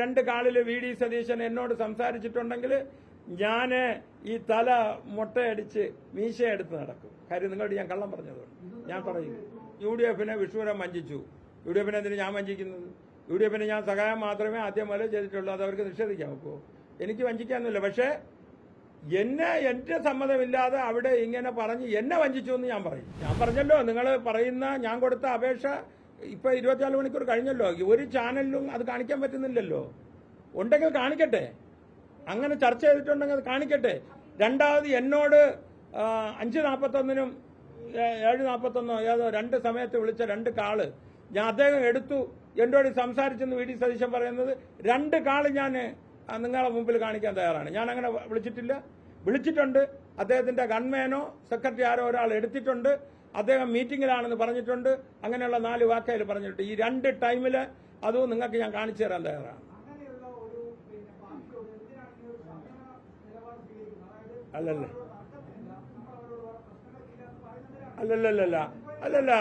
രണ്ട് കാളിൽ V D Satheesan എന്നോട് സംസാരിച്ചിട്ടുണ്ടെങ്കിൽ ഞാൻ ഈ തല മുട്ടയടിച്ച് മീശയെടുത്ത് നടക്കും. കാര്യം നിങ്ങളോട് ഞാൻ കള്ളം പറഞ്ഞതുകൊണ്ട്. ഞാൻ പറയും യു ഡി എഫിനെ വിഷ്ണുരം വഞ്ചിച്ചു. യു ഡി എഫിനെ എന്തിനു ഞാൻ വഞ്ചിക്കുന്നത്? യു ഡി എഫിന് ഞാൻ സഹായം മാത്രമേ ആദ്യം മുതലേ ചെയ്തിട്ടുള്ളൂ. അത് അവർക്ക് നിഷേധിക്കാൻ നോക്കൂ എനിക്ക് വഞ്ചിക്കാനൊന്നുമില്ല. പക്ഷേ എന്നെ എന്റെ സമ്മതമില്ലാതെ അവിടെ ഇങ്ങനെ പറഞ്ഞ് എന്നെ വഞ്ചിച്ചു എന്ന് ഞാൻ പറയും. ഞാൻ പറഞ്ഞല്ലോ. നിങ്ങൾ പറയുന്ന ഞാൻ കൊടുത്ത അപേക്ഷ ഇപ്പൊ ഇരുപത്തിനാല് മണിക്കൂർ കഴിഞ്ഞല്ലോ. ഒരു ചാനലിലും അത് കാണിക്കാൻ പറ്റുന്നില്ലല്ലോ. ഉണ്ടെങ്കിൽ കാണിക്കട്ടെ. അങ്ങനെ ചർച്ച ചെയ്തിട്ടുണ്ടെങ്കിൽ അത് കാണിക്കട്ടെ. രണ്ടാമത് എന്നോട് അഞ്ച് നാൽപ്പത്തൊന്നിനും ഏഴ് നാൽപ്പത്തൊന്നോ ഏതോ രണ്ട് സമയത്ത് വിളിച്ച രണ്ട് കാൾ. ഞാൻ അദ്ദേഹം എടുത്തു. എന്നോട് സംസാരിച്ചെന്ന് വി ഡി സതീശൻ പറയുന്നത് രണ്ട് കാൾ ഞാൻ നിങ്ങളുടെ നിങ്ങളെ മുമ്പിൽ കാണിക്കാൻ തയ്യാറാണ്. ഞാൻ അങ്ങനെ വിളിച്ചിട്ടില്ല. വിളിച്ചിട്ടുണ്ട്. അദ്ദേഹത്തിന്റെ ഗൺമാനോ സെക്രട്ടറി ആരോ ഒരാൾ എടുത്തിട്ടുണ്ട്. അദ്ദേഹം മീറ്റിംഗിലാണെന്ന് പറഞ്ഞിട്ടുണ്ട്. അങ്ങനെയുള്ള നാല് വാക്കയിൽ പറഞ്ഞിട്ടുണ്ട്. ഈ രണ്ട് ടൈമിൽ അതും നിങ്ങൾക്ക് ഞാൻ കാണിച്ചു തരാൻ തയ്യാറാണ്. അല്ലല്ല. അല്ലല്ലല്ല അല്ലല്ല.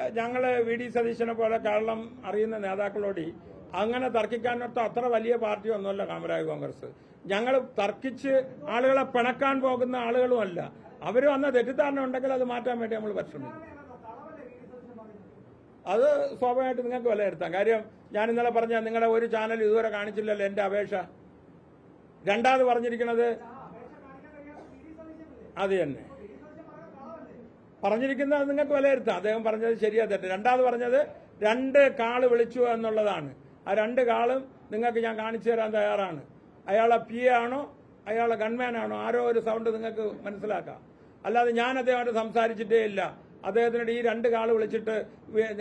ഏഹ് ഞങ്ങൾ വി ഡി സതീശനെ പോലെ കേരളം അറിയുന്ന നേതാക്കളോട് അങ്ങനെ തർക്കിക്കാനൊത്ത അത്ര വലിയ പാർട്ടി ഒന്നുമല്ല കാമരാജ് കോൺഗ്രസ്. ഞങ്ങൾ തർക്കിച്ച് ആളുകളെ പിണക്കാൻ പോകുന്ന ആളുകളുമല്ല. അവർ വന്ന തെറ്റിദ്ധാരണ ഉണ്ടെങ്കിൽ അത് മാറ്റാൻ വേണ്ടി നമ്മൾ പരിശ്രമിക്കും. അത് സ്വാഭാവികമായിട്ട് നിങ്ങൾക്ക് വിലയിരുത്താം. കാര്യം ഞാൻ ഇന്നലെ പറഞ്ഞ നിങ്ങളുടെ ഒരു ചാനൽ ഇതുവരെ കാണിച്ചില്ലല്ലോ എന്റെ അപേക്ഷ. രണ്ടാമത് പറഞ്ഞിരിക്കുന്നത് അത് തന്നെ. പറഞ്ഞിരിക്കുന്നത് നിങ്ങൾക്ക് വിലയിരുത്താം. അദ്ദേഹം പറഞ്ഞത് ശരിയാ തെറ്റ്. രണ്ടാമത് പറഞ്ഞത് രണ്ട് കാൾ വിളിച്ചു എന്നുള്ളതാണ്. ആ രണ്ട് കാളും നിങ്ങൾക്ക് ഞാൻ കാണിച്ചു തരാൻ തയ്യാറാണ്. അയാളെ പി എ ആണോ അയാളെ ഗൺമാൻ ആണോ ആരോ ഒരു സൗണ്ട് നിങ്ങൾക്ക് മനസ്സിലാക്കാം. അല്ലാതെ ഞാൻ അദ്ദേഹമായിട്ട് സംസാരിച്ചിട്ടേ ഇല്ല. അദ്ദേഹത്തിനോട് ഈ രണ്ട് കാൾ വിളിച്ചിട്ട്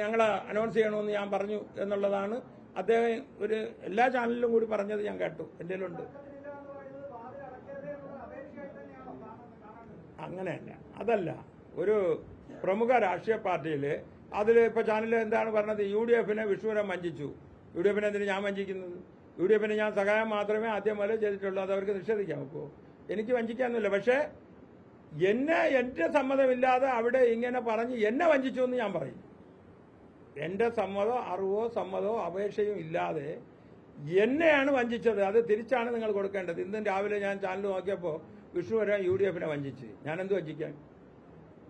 ഞങ്ങളെ അനൗൺസ് ചെയ്യണമെന്ന് ഞാൻ പറഞ്ഞു എന്നുള്ളതാണ്. അദ്ദേഹം ഒരു എല്ലാ ചാനലിലും കൂടി പറഞ്ഞത് ഞാൻ കേട്ടു. എന്റെ ഉണ്ട് അങ്ങനെയല്ല അതല്ല. ഒരു പ്രമുഖ രാഷ്ട്രീയ പാർട്ടിയിൽ അതിൽ ഇപ്പൊ ചാനലിൽ എന്താണ് പറഞ്ഞത്? യു ഡി എഫിനെ വിഷ്ണുവിനെ വഞ്ചിച്ചു. യു ഡി എഫിനെ എന്തിനു ഞാൻ വഞ്ചിക്കുന്നത്? യു ഡി എഫിന് ഞാൻ സഹായം മാത്രമേ ആദ്യം മുതലേ ചെയ്തിട്ടുള്ളൂ. അത് അവർക്ക് നിഷേധിക്കാൻ ഒക്കുമോ എനിക്ക് വഞ്ചിക്കാനൊന്നുമില്ല. പക്ഷേ എന്നെ എന്റെ സമ്മതമില്ലാതെ അവിടെ ഇങ്ങനെ പറഞ്ഞ് എന്നെ വഞ്ചിച്ചു എന്ന് ഞാൻ പറയും. എന്റെ സമ്മതോ അറിവോ സമ്മതോ അപേക്ഷയും ഇല്ലാതെ എന്നെയാണ് വഞ്ചിച്ചത്. അത് തിരിച്ചാണ് നിങ്ങൾ കൊടുക്കേണ്ടത്. ഇന്നും രാവിലെ ഞാൻ ചാനൽ നോക്കിയപ്പോൾ വിഷ്ണു വരാൻ യു ഡി എഫിനെ വഞ്ചിച്ച്. ഞാൻ എന്ത് വഞ്ചിക്കാൻ?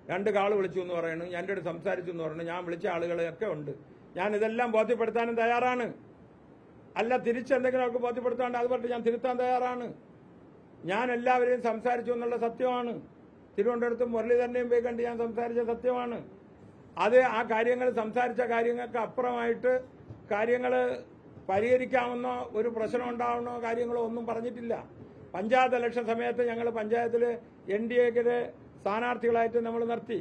രണ്ട് കാൾ വിളിച്ചു എന്ന് പറയണു. എന്റെ അടുത്ത് സംസാരിച്ചു എന്ന് പറയണു. ഞാൻ വിളിച്ച ആളുകളൊക്കെ ഉണ്ട്. ഞാൻ ഇതെല്ലാം ബോധ്യപ്പെടുത്താനും തയ്യാറാണ്. അല്ല തിരിച്ചെന്തെങ്കിലുമൊക്കെ ബോധ്യപ്പെടുത്താണ്ട് അത് പറഞ്ഞിട്ട് ഞാൻ തിരുത്താൻ തയ്യാറാണ്. ഞാൻ എല്ലാവരെയും സംസാരിച്ചു എന്നുള്ള സത്യമാണ്. തിരുവനന്തപുരത്ത് മുരളീധരനെയും പോയി കണ്ട് ഞാൻ സംസാരിച്ച സത്യമാണ്. അത് ആ കാര്യങ്ങൾ സംസാരിച്ച കാര്യങ്ങൾക്ക് അപ്പുറമായിട്ട് കാര്യങ്ങൾ പരിഹരിക്കാമെന്നോ ഒരു പ്രശ്നം ഉണ്ടാവുന്നോ കാര്യങ്ങളോ ഒന്നും പറഞ്ഞിട്ടില്ല. പഞ്ചായത്ത് ഇലക്ഷൻ സമയത്ത് ഞങ്ങൾ പഞ്ചായത്തിൽ എൻ ഡി എക്കിലെ സ്ഥാനാർത്ഥികളായിട്ട് നമ്മൾ നിർത്തി.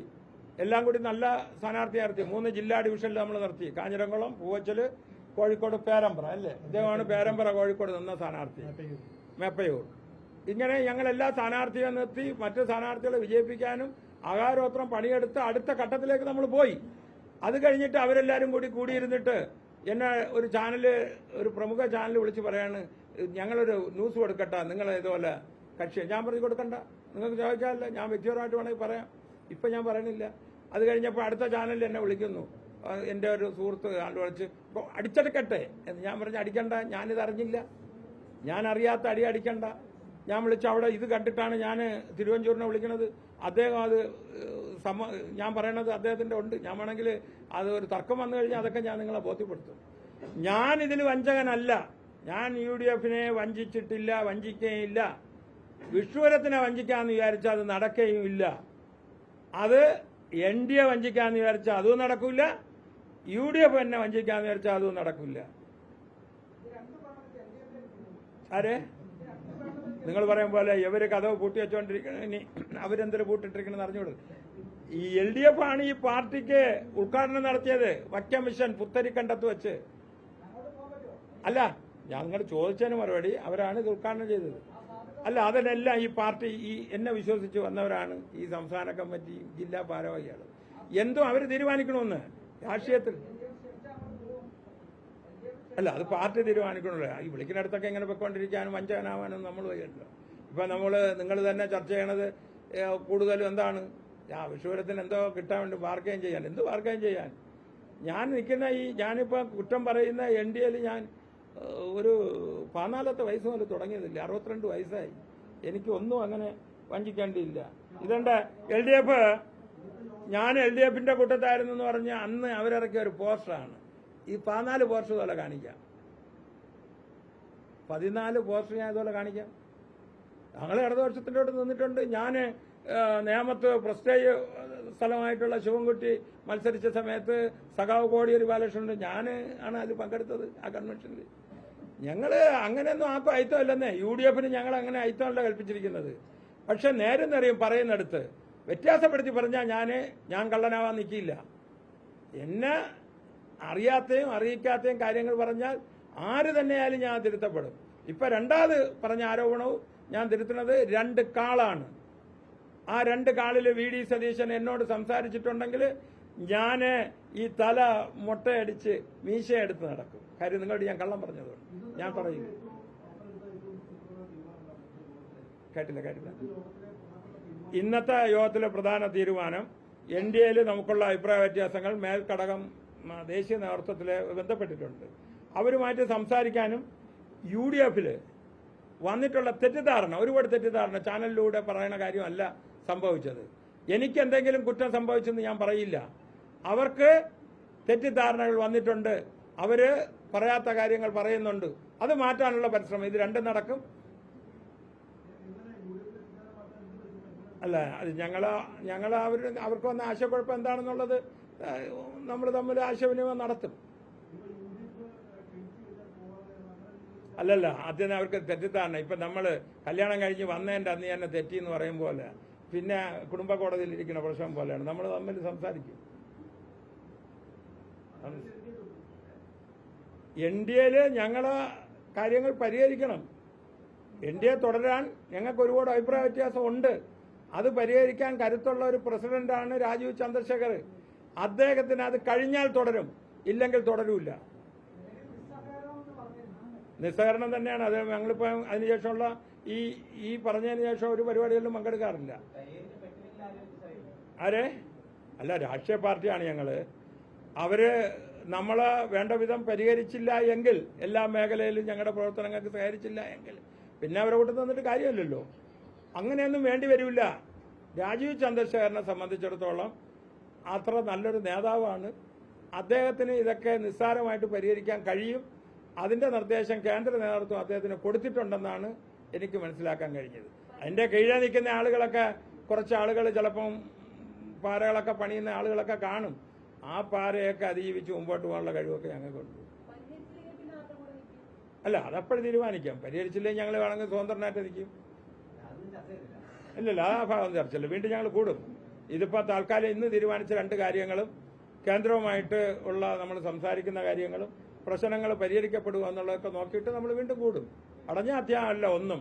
എല്ലാം കൂടി നല്ല സ്ഥാനാർത്ഥി നിർത്തി. മൂന്ന് ജില്ലാ ഡിവിഷനിൽ നമ്മൾ നിർത്തി. കാഞ്ഞിരംകുളം പൂവച്ചൽ കോഴിക്കോട് പേരമ്പ്ര അല്ലേ? അദ്ദേഹമാണ് പേരമ്പ്ര കോഴിക്കോട് നിന്ന സ്ഥാനാർത്ഥി. മേപ്പയൂർ ഇങ്ങനെ ഞങ്ങൾ എല്ലാ സ്ഥാനാർത്ഥികളെ നിർത്തി മറ്റ് സ്ഥാനാർത്ഥികളെ വിജയിപ്പിക്കാനും അകാരോത്രം പണിയെടുത്ത് അടുത്ത ഘട്ടത്തിലേക്ക് നമ്മൾ പോയി. അത് കഴിഞ്ഞിട്ട് അവരെല്ലാവരും കൂടി കൂടിയിരുന്നിട്ട് എന്നെ ഒരു ചാനൽ ഒരു പ്രമുഖ ചാനൽ വിളിച്ച് പറയാണ് ഞങ്ങളൊരു ന്യൂസ് കൊടുക്കട്ടെ നിങ്ങൾ ഇതുപോലെ കക്ഷി ഞാൻ പറഞ്ഞു കൊടുക്കണ്ട. നിങ്ങൾക്ക് ചോദിച്ചാലല്ല ഞാൻ വ്യക്തിപരമായിട്ട് വേണമെങ്കിൽ പറയാം. ഇപ്പൊ ഞാൻ പറയണില്ല അത് കഴിഞ്ഞപ്പോൾ അടുത്ത ചാനലിൽ എന്നെ വിളിക്കുന്നു. എന്റെ ഒരു സുഹൃത്ത് ആണ്ട് വിളിച്ച് "ഇപ്പൊ അടിച്ചെടുക്കട്ടെ. എന്ന് ഞാൻ പറഞ്ഞു അടിക്കണ്ട ഞാനിത് അറിഞ്ഞില്ല ഞാൻ അറിയാത്ത അടി അടിക്കണ്ട. ഞാൻ വിളിച്ച അവിടെ ഇത് കണ്ടിട്ടാണ് ഞാൻ തിരുവഞ്ചൂരിനെ വിളിക്കുന്നത്. അദ്ദേഹം അത് സമ ഞാൻ പറയണത് അദ്ദേഹത്തിന്റെ ഉണ്ട്. ഞാൻ വേണമെങ്കിൽ അത് ഒരു തർക്കം വന്നു കഴിഞ്ഞാൽ അതൊക്കെ ഞാൻ നിങ്ങളെ ബോധ്യപ്പെടുത്തും. ഞാൻ ഇതിൽ വഞ്ചകനല്ല. ഞാൻ യു ഡി എഫിനെ വഞ്ചിച്ചിട്ടില്ല വഞ്ചിക്കുകയില്ല. വിഷ്ണുവരത്തിനെ വഞ്ചിക്കാമെന്ന് വിചാരിച്ചാൽ അത് നടക്കുകയും ഇല്ല അത് എൻ ഡി എ വഞ്ചിക്കാമെന്ന് വിചാരിച്ചാൽ അതും നടക്കില്ല യു ഡി എഫ് എന്നെ വഞ്ചിക്കാമെന്ന് വിചാരിച്ചാൽ അതും നടക്കില്ല ആരെ? നിങ്ങൾ പറയും പോലെ ഇവർ കഥ പൂട്ടി വെച്ചോണ്ടിരിക്കണ ഇനി അവരെന്തൊരു പൂട്ടിട്ടിരിക്കണെന്ന് അറിഞ്ഞോളൂ ഈ എൽ ഡി എഫ് ആണ് ഈ പാർട്ടിക്ക് ഉദ്ഘാടനം നടത്തിയത് വക്കം മിഷൻ പുത്തരിക്കണ്ടത്ത് വെച്ച്. അല്ല ഞാൻ നിങ്ങൾ ചോദിച്ചതിന് മറുപടി അവരാണ് ഇത് ഉദ്ഘാടനം ചെയ്തത്. അല്ല അതിനെല്ലാം ഈ പാർട്ടി ഈ എന്നെ വിശ്വസിച്ച് വന്നവരാണ് ഈ സംസ്ഥാന കമ്മിറ്റി ജില്ലാ ഭാരവാഹികൾ. എന്തും അവർ തീരുമാനിക്കണമെന്ന് രാഷ്ട്രീയത്തിൽ? അല്ല അത് പാർട്ടി തീരുമാനിക്കണല്ലോ ഈ വിളിക്കുന്നിടത്തൊക്കെ ഇങ്ങനെ പൊയ്ക്കൊണ്ടിരിക്കാനും വഞ്ചകനാവാനും നമ്മൾ വയ്യല്ലോ. ഇപ്പൊ നമ്മൾ നിങ്ങൾ തന്നെ ചർച്ച ചെയ്യണത് കൂടുതലും എന്താണ്? ആ വിഷുവരത്തിന് എന്തോ കിട്ടാൻ വേണ്ടി വാർക്കുകയും ചെയ്യാൻ. എന്ത് വാർക്കുകയും ചെയ്യാൻ? ഞാൻ നിൽക്കുന്ന ഈ ഞാനിപ്പോ കുറ്റം പറയുന്ന എൻ ഡി എയിൽ ഞാൻ ഒരു പതിനാലത്തെ വയസ്സ് മുതൽ തുടങ്ങിയതില്ല അറുപത്തിരണ്ട് വയസ്സായി. എനിക്ക് ഒന്നും അങ്ങനെ വഞ്ചിക്കേണ്ടിയില്ല. ഇതെന്റെ എൽ ഡി എഫ്? ഞാൻ എൽ ഡി എഫിന്റെ കൂട്ടത്തായിരുന്നു എന്ന് പറഞ്ഞ് അന്ന് അവരിറക്കിയ ഒരു പോസ്റ്ററാണ്. ഈ പതിനാല് പോർഷൻ ഇതുപോലെ കാണിക്കാം. പതിനാല് പോർഷൻ ഞാൻ ഇതുപോലെ കാണിക്കാം. ഞങ്ങൾ ഇടതുപക്ഷത്തിന്റെ അടുത്ത് നിന്നിട്ടുണ്ട്. ഞാൻ നേമത്ത് പ്രസ്റ്റേജ് സ്ഥലമായിട്ടുള്ള ശിവൻകുട്ടി മത്സരിച്ച സമയത്ത് സഖാവ് കോടിയേരി ബാലകൃഷ്ണൻ ഞാൻ ആണ് അതിൽ പങ്കെടുത്തത് ആ കൺവെൻഷനിൽ ഞങ്ങൾ അങ്ങനെയൊന്നും ആക്കും അയിത്തമല്ലെന്നേ യു ഡി എഫിന് ഞങ്ങൾ അങ്ങനെ അയിത്തമല്ല കൽപ്പിച്ചിരിക്കുന്നത്. പക്ഷെ നേരം നിറയും പറയുന്നിടത്ത് വ്യത്യാസപ്പെടുത്തി പറഞ്ഞാൽ ഞാൻ ഞാൻ കള്ളനാവാൻ നിൽക്കില്ല എന്നെ അറിയാത്തയും അറിയിക്കാത്തയും കാര്യങ്ങൾ പറഞ്ഞാൽ ആര് തന്നെയായാലും ഞാൻ തിരുത്തപ്പെടും. ഇപ്പൊ രണ്ടാമത് പറഞ്ഞ ആരോപണവും ഞാൻ തിരുത്തുന്നത് രണ്ട് കാളാണ്. ആ രണ്ട് കാളിൽ വി ഡി സതീശൻ എന്നോട് സംസാരിച്ചിട്ടുണ്ടെങ്കിൽ ഞാൻ ഈ തല മുട്ടയടിച്ച് മീശ എടുത്ത് നടക്കും. കാര്യം നിങ്ങളോട് ഞാൻ കള്ളം പറഞ്ഞതുകൊണ്ട്. ഞാൻ പറയുന്നു കേട്ടില്ല കേട്ടില്ല. ഇന്നത്തെ യോഗത്തിലെ പ്രധാന തീരുമാനം എൻ ഡി എയിൽ നമുക്കുള്ള അഭിപ്രായ വ്യത്യാസങ്ങൾ മേൽഘടകം മ, ദേശീയ നേതൃത്വത്തിൽ ബന്ധപ്പെട്ടിട്ടുണ്ട്. അവരുമായിട്ട് സംസാരിക്കാനും യു ഡി എഫിൽ വന്നിട്ടുള്ള തെറ്റിദ്ധാരണ ഒരുപാട് തെറ്റിദ്ധാരണ ചാനലിലൂടെ പറയുന്ന കാര്യമല്ല സംഭവിച്ചത്. എനിക്ക് എന്തെങ്കിലും കുറ്റം സംഭവിച്ചെന്ന് ഞാൻ പറയില്ല. അവർക്ക് തെറ്റിദ്ധാരണകൾ വന്നിട്ടുണ്ട്. അവർ പറയാത്ത കാര്യങ്ങൾ പറയുന്നുണ്ട്. അത് മാറ്റാനുള്ള പരിശ്രമം. ഇത് രണ്ടും നടക്കും. അല്ല അത് ഞങ്ങൾ ഞങ്ങൾ അവർ അവർക്ക് വന്ന ആശയക്കുഴപ്പം എന്താണെന്നുള്ളത് നമ്മൾ തമ്മിൽ ആശയവിനിമയം നടത്തും. അല്ലല്ല ആദ്യം അവർക്ക് തെറ്റിദ്ധാരണ. ഇപ്പൊ നമ്മൾ കല്യാണം കഴിഞ്ഞ് വന്നതിന്റെ അന്ന് തന്നെ തെറ്റി എന്ന് പറയും പോലെ. പിന്നെ കുടുംബ കോടതിയിൽ ഇരിക്കുന്ന പ്രശ്നം പോലെയാണ്. നമ്മൾ തമ്മിൽ സംസാരിക്കും. എൻ ഡി എയിൽ ഞങ്ങളെ കാര്യങ്ങൾ പരിഹരിക്കണം. എൻ ഡി എ തുടരാൻ ഞങ്ങൾക്ക് ഒരുപാട് അഭിപ്രായ വ്യത്യാസം ഉണ്ട്. അത് പരിഹരിക്കാൻ കരുത്തുള്ള ഒരു പ്രസിഡന്റാണ് രാജീവ് ചന്ദ്രശേഖർ. അദ്ദേഹത്തിന് അത് കഴിഞ്ഞാൽ തുടരും. ഇല്ലെങ്കിൽ തുടരൂല നിസ്സഹകരണം തന്നെയാണ്. അത് ഞങ്ങളിപ്പോ അതിനുശേഷമുള്ള ഈ ഈ പറഞ്ഞതിന് ശേഷം ഒരു പരിപാടികളിലും പങ്കെടുക്കാറില്ല. ആരെ? അല്ല രാഷ്ട്രീയ പാർട്ടിയാണ് ഞങ്ങൾ. അവർ നമ്മളെ വേണ്ട വിധം പരിഹരിച്ചില്ല എങ്കിൽ എല്ലാ മേഖലയിലും ഞങ്ങളുടെ പ്രവർത്തനങ്ങൾക്ക് സഹകരിച്ചില്ല എങ്കിൽ പിന്നെ അവരെ കൂട്ടം തന്നിട്ട് കാര്യമില്ലല്ലോ. അങ്ങനെയൊന്നും വേണ്ടി വരില്ല. രാജീവ് ചന്ദ്രശേഖരനെ സംബന്ധിച്ചിടത്തോളം അത്ര നല്ലൊരു നേതാവാണ്. അദ്ദേഹത്തിന് ഇതൊക്കെ നിസ്സാരമായിട്ട് പരിഹരിക്കാൻ കഴിയും. അതിന്റെ നിർദ്ദേശം കേന്ദ്ര നേതൃത്വം അദ്ദേഹത്തിന് കൊടുത്തിട്ടുണ്ടെന്നാണ് എനിക്ക് മനസ്സിലാക്കാൻ കഴിഞ്ഞത്. അതിന്റെ കീഴിൽ നിൽക്കുന്ന ആളുകളൊക്കെ കുറച്ച് ആളുകൾ ചിലപ്പം പാരകളൊക്കെ പണിയുന്ന ആളുകളൊക്കെ കാണും. ആ പാരയൊക്കെ അതിജീവിച്ച് മുമ്പോട്ട് പോകാനുള്ള കഴിവൊക്കെ ഞങ്ങൾക്കുണ്ട് അല്ല അതപ്പോഴും തീരുമാനിക്കാം. പരിഹരിച്ചില്ലെങ്കിൽ ഞങ്ങൾ വേണമെങ്കിൽ സ്വതന്ത്രനായിട്ട് നിൽക്കും. ഇല്ലല്ല ആ ഭാഗം ചർച്ചയില്ല. വീണ്ടും ഞങ്ങൾ കൂടും. ഇതിപ്പോ താൽക്കാലം ഇന്ന് തീരുമാനിച്ച രണ്ട് കാര്യങ്ങളും കേന്ദ്രവുമായിട്ട് ഉള്ള നമ്മൾ സംസാരിക്കുന്ന കാര്യങ്ങളും പ്രശ്നങ്ങൾ പരിഹരിക്കപ്പെടുക എന്നുള്ളതൊക്കെ നോക്കിയിട്ട് നമ്മൾ വീണ്ടും കൂടും. അടഞ്ഞ അധ്യായമല്ല ഒന്നും.